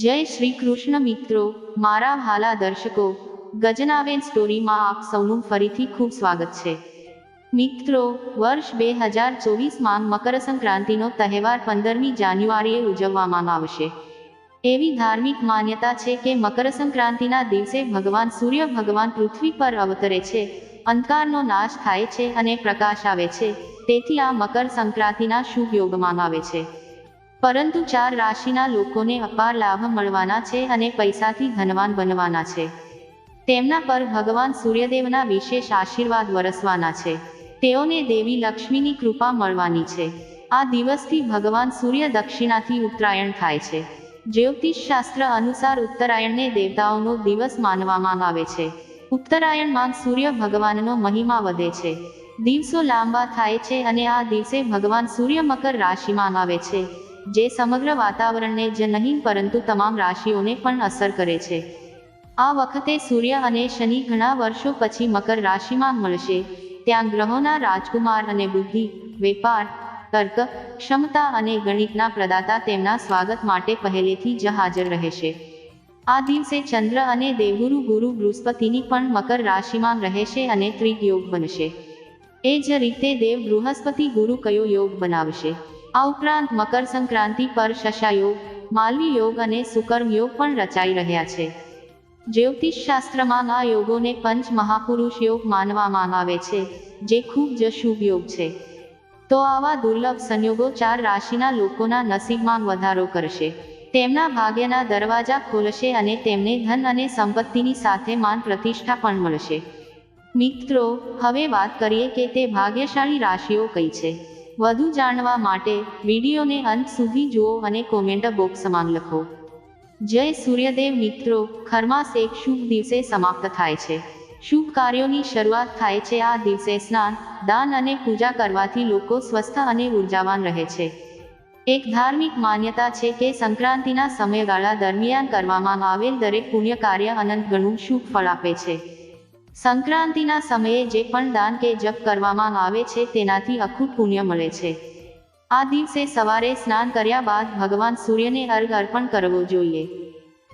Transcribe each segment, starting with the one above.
જય શ્રી કૃષ્ણ મિત્રો, મારા હાલા દર્શકો ગજનાબેન સ્ટોરીમાં આપ સૌનું ફરીથી ખૂબ સ્વાગત છે. મિત્રો, વર્ષ બે હજાર ચોવીસમાં મકર સંક્રાંતિનો તહેવાર પંદરમી જાન્યુઆરીએ ઉજવવામાં આવશે. એવી ધાર્મિક માન્યતા છે કે મકર સંક્રાંતિના દિવસે ભગવાન સૂર્ય ભગવાન પૃથ્વી પર અવતરે છે, અંધકારનો નાશ થાય છે અને પ્રકાશ આવે છે, તેથી આ મકર સંક્રાંતિના શુભ યોગમાં આવે છે. પરંતુ ચાર રાશિના લોકોને અપાર લાભ મળવાના છે અને પૈસાથી ધનવાન બનવાના છે. તેમના પર ભગવાન સૂર્યદેવના વિશેષ આશીર્વાદ વરસવાના છે. તેઓને દેવી લક્ષ્મીની કૃપા મળવાની છે. આ દિવસથી ભગવાન સૂર્ય દક્ષિણાથી ઉત્તરાયણ થાય છે. જ્યોતિષ શાસ્ત્ર અનુસાર ઉત્તરાયણને દેવતાઓનો દિવસ માનવામાં આવે છે. ઉત્તરાયણમાં સૂર્ય ભગવાનનો મહિમા વધે છે. દિવસો લાંબા થાય છે અને આ દિવસે ભગવાન સૂર્ય મકર રાશિમાં આવે છે. જે સમગ્ર વાતાવરણને જ નહીં પરંતુ તમામ રાશિઓને પણ અસર કરે છે. આ વખતે સૂર્ય અને શનિ ઘણા વર્ષો પછી મકર રાશિમાં મળશે. ત્યાં ગ્રહોના રાજકુમાર અને બુદ્ધિ, વેપાર, તર્ક, ક્ષમતા અને ગણિતના પ્રદાતા તેમના સ્વાગત માટે પહેલેથી જ હાજર રહેશે. આ દિવસે ચંદ્ર અને દેવગુરુ ગુરુ બૃહસ્પતિની પણ મકર રાશિમાં રહેશે અને ત્રિગ યોગ બનશે. એ જ રીતે દેવ બૃહસ્પતિ ગુરુ કયો યોગ બનાવશે? આ ઉપરાંત મકર સંક્રાંતિ પર શશા યોગ માલવી યોગ અને સુકર્મ યોગ પણ રચાઈ રહ્યા છે. જ્યોતિષ શાસ્ત્રમાં આ યોગોને પંચ મહાપુરુષ યોગ માનવામાં આવે છે, જે ખૂબ જ શુભ યોગ છે. તો આવા દુર્લભ સંયોગો ચાર રાશિના લોકોના નસીબમાં વધારો કરશે. તેમના ભાગ્યના દરવાજા ખોલશે અને તેમને ધન અને સંપત્તિની સાથે માન પ્રતિષ્ઠા પણ મળશે. મિત્રો, હવે વાત કરીએ કે તે ભાગ્યશાળી રાશિઓ કઈ છે. વધુ જાણવા માટે વિડીયોને અંત સુધી જુઓ અને કોમેન્ટ બોક્સમાં લખો. જય સૂર્યદેવ મિત્રો, ખરમાસ એક શુભ દિવસે સમાપ્ત થાય છે. શુભ કાર્યોની શરૂઆત થાય છે આ દિવસે સ્નાન, દાન અને પૂજા કરવાથી લોકો સ્વસ્થ અને ઉર્જાવાન રહે છે. એક ધાર્મિક માન્યતા છે કે સંક્રાંતિના સમયગાળા દરમિયાન કરવામાં આવેલ દરેક પુણ્ય કાર્ય અનંત ગણું શુભ ફળ આપે છે. સંક્રાંતિના સમયે જે પણ દાન કે જપ કરવામાં આવે છે, તેનાથી અખૂટ પુણ્ય મળે છે. આ દિવસે સવારે સ્નાન કર્યા બાદ ભગવાન સૂર્યને અર્ઘ અર્પણ કરવો જોઈએ.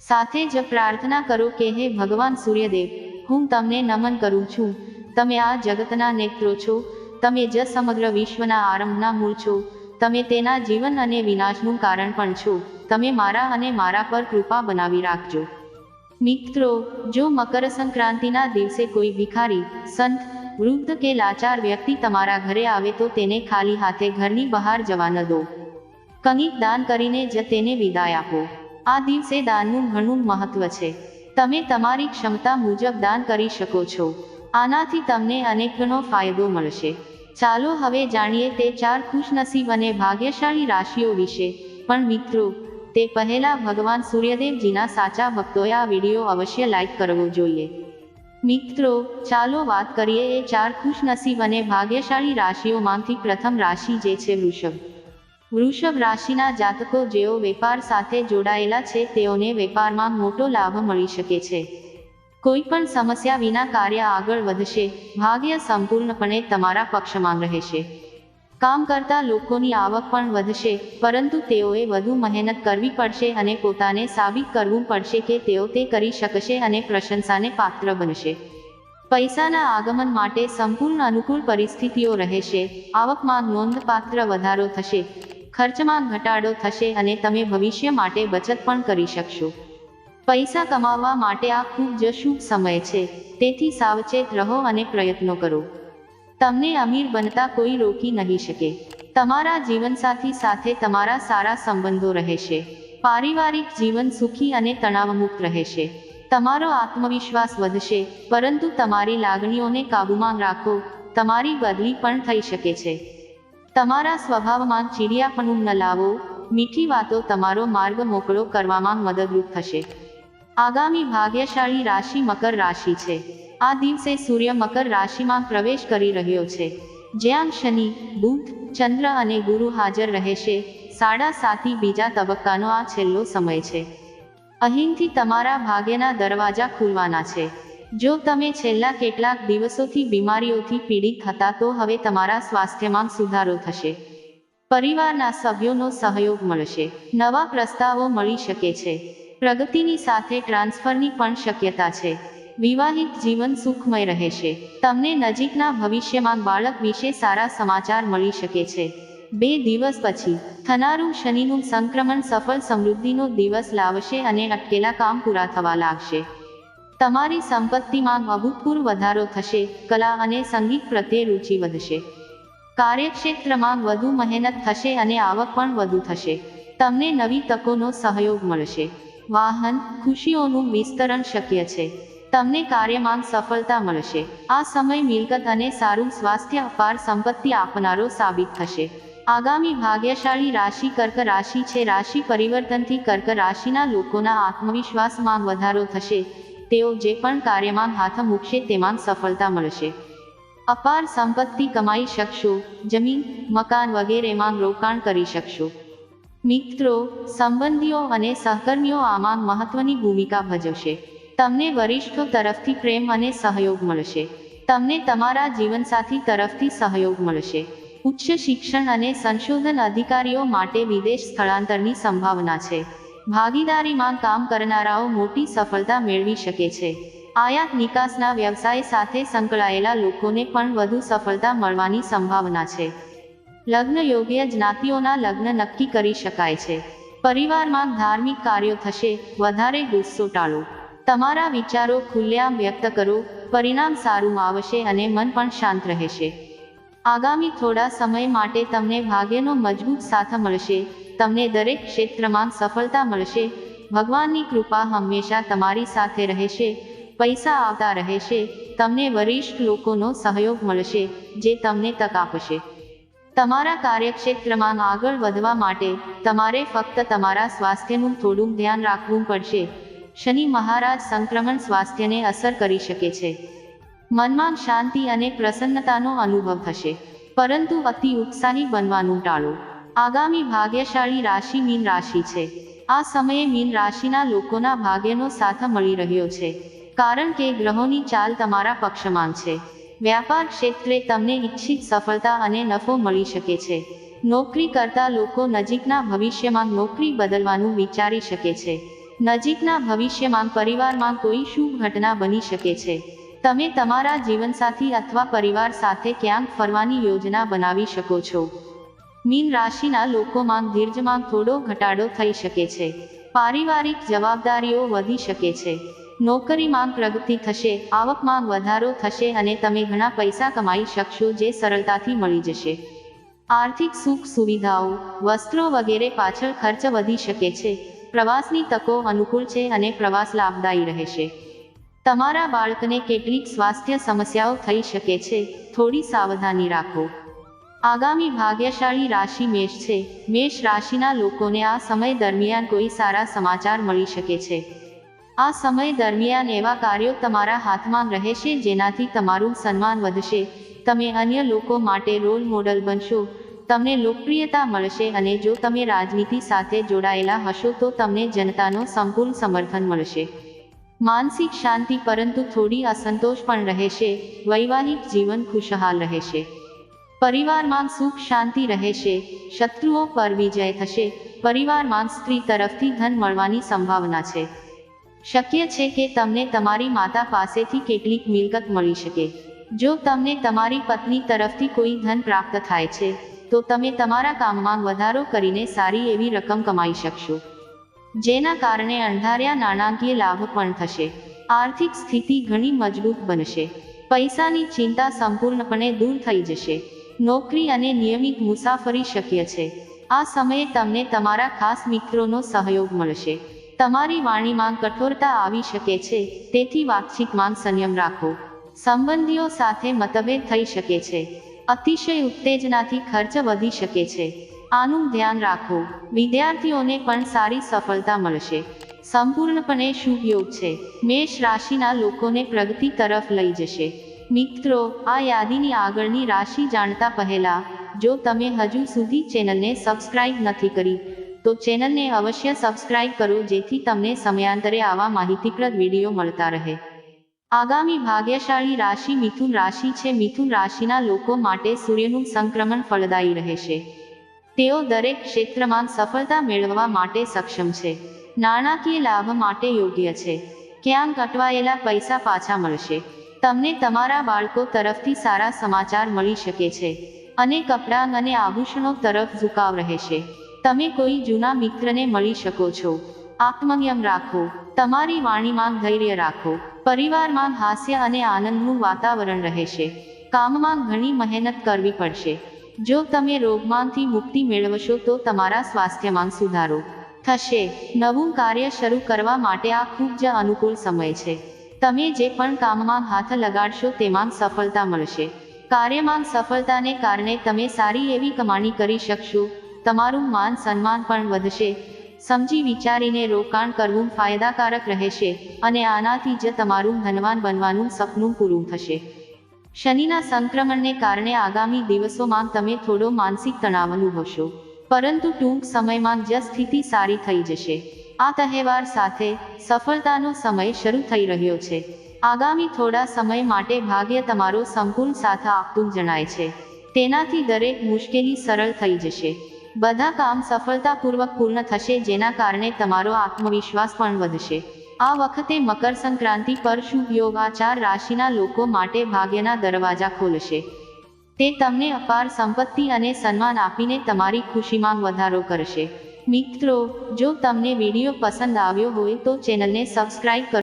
સાથે જ પ્રાર્થના કરો કે, હે ભગવાન સૂર્યદેવ, હું તમને નમન કરું છું. તમે આ જગતના નેત્રો છો. તમે જ સમગ્ર વિશ્વના આરંભના મૂળ છો. તમે તેના જીવન અને વિનાશનું કારણ પણ છો. તમે મારા અને મારા પર કૃપા બનાવી રાખજો. મિત્રો, જો મકર સંક્રાંતિના દિવસે કોઈ ભિખારી, સંત, વૃદ્ધ કે લાચાર વ્યક્તિ તમારા ઘરે આવે તો તેને ખાલી હાથે ઘરની બહાર જવા ન દો. કંઈક દાન કરીને જ તેને વિદાય આપો. આ દિવસે દાનનું ઘણું મહત્વ છે. તમે તમારી ક્ષમતા મુજબ દાન કરી શકો છો. આનાથી તમને અનેકનો ફાયદો મળશે. ચાલો હવે જાણીએ તે ચાર ખુશનસીબ અને ભાગ્યશાળી રાશિઓ વિશે. પણ મિત્રો તે પહેલા ભગવાન સૂર્યદેવજીના સાચા ભક્તોએ આ વીડિયો અવશ્ય લાઈક કરવો જોઈએ. મિત્રો, ચાલો વાત કરીએ એ ચાર ખુશનસીબ અને ભાગ્યશાળી રાશિઓમાંથી પ્રથમ રાશિ જે છે વૃષભ. વૃષભ રાશિના જાતકો જેઓ વેપાર સાથે જોડાયેલા છે, તેઓને વેપારમાં મોટો લાભ મળી શકે છે. કોઈ પણ સમસ્યા વિના કાર્ય આગળ વધશે, ભાગ્ય સંપૂર્ણપણે તમારા પક્ષમાં રહેશે. કામ કરતા લોકોની આવક પણ વધશે, પરંતુ તેઓએ વધુ મહેનત કરવી પડશે અને પોતાને સાબિત કરવું પડશે કે તેઓ તે કરી શકશે અને પ્રશંસાને પાત્ર બનશે. પૈસાના આગમન માટે સંપૂર્ણ અનુકૂળ પરિસ્થિતિઓ રહેશે, આવકમાં નોંધપાત્ર વધારો થશે, ખર્ચમાં ઘટાડો થશે અને તમે ભવિષ્ય માટે બચત પણ કરી શકશો. પૈસા કમાવવા માટે આ ખૂબ જ શુભ સમય છે, તેથી સાવચેત રહો અને પ્રયત્નો કરો. તમને અમીર બનતા કોઈ રોકી નહીં શકે. તમારા જીવનસાથી સાથે તમારા સારા સંબંધો રહેશે. પારિવારિક જીવન સુખી અને તણાવમુક્ત રહેશે. તમારો આત્મવિશ્વાસ વધશે, પરંતુ તમારી લાગણીઓને કાબૂમાં રાખો, તમારી બદલી પણ થઈ શકે છે. તમારા સ્વભાવમાં ચીડિયાપણું ન લાવો, મીઠી વાતો તમારો માર્ગ મોકળો કરવામાં મદદરૂપ થશે. આગામી ભાગ્યશાળી રાશિ મકર રાશિ છે. આ દિવસે સૂર્ય મકર રાશિમાં પ્રવેશ કરી રહ્યો છે. જ્યાં શનિ, બુધ, ચંદ્ર અને ગુરુ હાજર રહેશે. સાડા સાતી બીજા તબક્કાનો આ છેલ્લો સમય છે. અહીંથી તમારા ભાગ્યના દરવાજા ખુલવાના છે. જો તમે છેલ્લા કેટલાક દિવસોથી બીમારીઓથી પીડિત હતા તો હવે તમારા સ્વાસ્થ્યમાં સુધારો થશે. પરિવારના સભ્યોનો સહયોગ મળશે. નવા પ્રસ્તાવો મળી શકે છે. પ્રગતિની સાથે ટ્રાન્સફરની પણ શક્યતા છે. વિવાહિત જીવન સુખમય રહેશે તમને નજીકના ભવિષ્યમાં બાળક વિશે સારા સમાચાર મળી શકે છે. બે દિવસ પછી, થનારું શનિનું સંક્રમણ સફળ સમૃદ્ધિનો દિવસ લાવશે અને અટકેલા કામ પૂરા થવા લાગશે. તમારી સંપત્તિમાં અભૂતપૂર્વ વધારો થશે, કલા અને સંગીત પ્રત્યે રુચિ વધશે. કાર્યક્ષેત્રમાં વધુ મહેનત થશે અને આવક પણ વધુ થશે. તમને નવી તકોનો સહયોગ મળશે. વાહન, ખુશીઓનું વિસ્તરણ શક્ય છે. તમને કાર્યમાં સફળતા મળશે. આ સમય મિલકત અને સારું સ્વાસ્થ્ય, અપાર સંપત્તિ આપનારો સાબિત થશે. આગામી ભાગ્યશાળી રાશિ કર્ક રાશિ છે. રાશિ પરિવર્તનથી કર્ક રાશિના લોકોના આત્મવિશ્વાસમાં વધારો થશે. તેઓ જે પણ કાર્યમાં હાથ મૂકશે તેમાં સફળતા મળશે. અપાર સંપત્તિ કમાઈ શકશો. જમીન, મકાન વગેરેમાં રોકાણ કરી શકશો. મિત્રો, સંબંધીઓ અને સહકર્મીઓ આમાં મહત્વની ભૂમિકા ભજવશે. તમને વરિષ્ઠો તરફથી પ્રેમ અને સહયોગ મળશે. તમને તમારા જીવનસાથી તરફથી સહયોગ મળશે. ઉચ્ચ શિક્ષણ અને સંશોધન અધિકારીઓ માટે વિદેશ સ્થળાંતરની સંભાવના છે. ભાગીદારીમાં કામ કરનારાઓ મોટી સફળતા મેળવી શકે છે. આયાત નિકાસના વ્યવસાય સાથે સંકળાયેલા લોકોને પણ વધુ સફળતા મળવાની સંભાવના છે. લગ્ન યોગ્ય જ્ઞાતિઓના લગ્ન નક્કી કરી શકાય છે. પરિવારમાં ધાર્મિક કાર્યો થશે, વધારે ગુસ્સો ટાળો. તમારા વિચારો ખુલ્લેઆમ વ્યક્ત કરો, પરિણામ સારું આવશે અને મન પણ શાંત રહેશે. આગામી થોડા સમય માટે તમને ભાગ્યનો મજબૂત સાથ મળશે, તમને દરેક ક્ષેત્રમાં સફળતા મળશે. ભગવાનની કૃપા હંમેશા તમારી સાથે રહેશે, પૈસા આવતા રહેશે, તમને વરિષ્ઠ લોકોનો સહયોગ મળશે, જે તમને તક આપશે. તમારા કાર્યક્ષેત્રમાં આગળ વધવા માટે તમારે ફક્ત તમારા સ્વાસ્થ્યનું થોડું ધ્યાન રાખવું પડશે. શનિ મહારાજ સંક્રમણ સ્વાસ્થ્યને અસર કરી શકે છે. મનમાં શાંતિ અને પ્રસન્નતાનો અનુભવ થશે. પરંતુ અતિ ઉત્સાહી બનવાનું ટાળો. આગામી ભાગ્યશાળી રાશિ મીન રાશિ છે. આ સમયે મીન રાશિના લોકોના ભાગ્યનો સાથ મળી રહ્યો છે. કારણ કે ગ્રહોની ચાલ તમારા પક્ષમાં છે. વ્યાપાર ક્ષેત્રે તમને ઈચ્છિત સફળતા અને નફો મળી શકે છે. નોકરી કરતા લોકો નજીકના ભવિષ્યમાં નોકરી બદલવાનું વિચારી શકે છે. નજીકના ભવિષ્યમાં પરિવારમાં કોઈ શુભ ઘટના બની શકે છે. તમે તમારા જીવનસાથી અથવા પરિવાર સાથે ક્યાંક ફરવાની યોજના બનાવી શકો છો. મીન રાશિના લોકોમાં ધીરજમાં થોડો ઘટાડો થઈ શકે છે. પારિવારિક જવાબદારીઓ વધી શકે છે. નોકરીમાં પ્રગતિ થશે, આવકમાં વધારો થશે અને તમે ઘણા પૈસા કમાઈ શકશો જે સરળતાથી મળી જશે. આર્થિક સુખ સુવિધાઓ, વસ્ત્રો વગેરે પાછળ ખર્ચ વધી શકે છે. પ્રવાસની તકો અનુકૂળ છે અને પ્રવાસ લાભદાયી રહેશે. તમારા બાળકને કેટલીક સ્વાસ્થ્ય સમસ્યાઓ થઈ શકે છે, થોડી સાવધાની રાખો. આગામી ભાગ્યશાળી રાશિ મેષ છે. મેષ રાશિના લોકોને આ સમય દરમિયાન કોઈ સારા સમાચાર મળી શકે છે. આ સમય દરમિયાન એવા કાર્યો તમારા હાથમાં રહેશે જેનાથી તમારું સન્માન વધશે. તમે અન્ય લોકો માટે રોલ મોડલ બનશો. તમને લોકપ્રિયતા મળશે અને જો તમે રાજનીતિ સાથે જોડાયેલા હશો તો તમને જનતાનો સંપૂર્ણ સમર્થન મળશે. માનસિક શાંતિ પરંતુ થોડી અસંતોષ પણ રહેશે, વૈવાહિક જીવન ખુશહાલ રહેશે. પરિવારમાં સુખ શાંતિ રહેશે, શત્રુઓ પર વિજય થશે, પરિવારમાં સ્ત્રી તરફથી ધન મળવાની સંભાવના છે. શક્ય છે કે તમને તમારી માતા પાસેથી કેટલીક મિલકત મળી શકે. જો તમને તમારી પત્ની તરફથી કોઈ ધન પ્રાપ્ત થાય છે તો તમે તમારા કામમાં વધારો કરીને સારી એવી રકમ કમાઈ શકશો. જેના કારણે અંધાર્યા નાણાકીય લાભ પણ થશે. આર્થિક સ્થિતિ ઘણી મજબૂત બનશે. પૈસાની ચિંતા સંપૂર્ણપણે દૂર થઈ જશે. નોકરી અને નિયમિત મુસાફરી શક્ય છે. આ સમયે તમને તમારા ખાસ મિત્રોનો સહયોગ મળશે. તમારી વાણીમાં કઠોરતા આવી શકે છે, તેથી વાતચીતમાં સંયમ રાખો. સંબંધીઓ સાથે મતભેદ થઈ શકે છે. અતિશય ઉત્તેજનાથી ખર્ચ વધી શકે છે. આનું ધ્યાન રાખો. વિદ્યાર્થીઓને પણ સારી સફળતા મળશે. સંપૂર્ણપણે શુભ યોગ છે. મેષ રાશિના લોકોને પ્રગતિ તરફ લઈ જશે. મિત્રો, આ યાદીની આગળની રાશિ જાણતા પહેલા, જો તમે હજુ સુધી ચેનલને સબસ્ક્રાઇબ નથી કરી, તો ચેનલને અવશ્ય સબસ્ક્રાઇબ કરો જેથી તમને સમયાંતરે આવા માહિતીપ્રદ વીડિયો મળતા રહે. આગામી ભાગ્યશાળી રાશિ મિથુન રાશિ છે. મિથુન રાશિના લોકો માટે સૂર્યનું સંક્રમણ ફળદાયી રહેશે. તેઓ દરેક ક્ષેત્રમાં સફળતા મેળવવા માટે સક્ષમ છે. નાણાકીય લાભ માટે યોગ્ય છે. ક્યાંક અટવાયેલા પૈસા પાછા મળશે. તમને તમારા બાળકો તરફથી સારા સમાચાર મળી શકે છે અને કપડાં અને આભૂષણો તરફ ઝુકાવ રહેશે. તમે કોઈ જૂના મિત્રને મળી શકો છો. આત્મનિયમ રાખો. તમારી વાણીમાં ધૈર્ય રાખો. પરિવારમાં હાસ્ય અને આનંદનું વાતાવરણ રહેશે. કામમાં ઘણી મહેનત કરવી પડશે. જો તમે રોગમાંથી મુક્તિ મેળવશો તો તમારા સ્વાસ્થ્યમાં સુધારો થશે. નવું કાર્ય શરૂ કરવા માટે આ ખૂબ જ અનુકૂળ સમય છે. તમે જે પણ કામમાં હાથ લગાડશો તેમાં સફળતા મળશે. કાર્યમાં સફળતાને કારણે તમે સારી એવી કમાણી કરી શકશો. તમારું માન સન્માન પણ વધશે. સમજી વિચારીને રોકાણ કરવું ફાયદાકારક રહેશે અને આનાથી જ તમારું ધનવાન બનવાનું સપનું પૂરું થશે. શનિના સંક્રમણને કારણે આગામી દિવસોમાં તમે થોડો માનસિક તણાવ અનુભવશો. પરંતુ ટૂંક સમયમાં જ સ્થિતિ સારી થઈ જશે. આ તહેવાર સાથે સફળતાનો સમય શરૂ થઈ રહ્યો છે. આગામી થોડા સમય માટે ભાગ્ય તમારો સંપૂર્ણ સાથ આપતું જણાય છે. તેનાથી દરેક મુશ્કેલી સરળ થઈ જશે. બધા કામ સફળતાપૂર્વક પૂર્ણ થશે, જેના કારણે તમારો આત્મવિશ્વાસ પણ વધશે. આ વખતે મકર સંક્રાંતિ પર શુભ યોગ રાશિના લોકો માટે ભાગ્યના દરવાજા ખોલશે. તે તમને અપાર સંપત્તિ અને સન્માન આપીને તમારી ખુશીમાં વધારો કરશે. મિત્રો, જો તમને વીડિયો પસંદ આવ્યો હોય તો ચેનલને સબસ્ક્રાઇબ કરો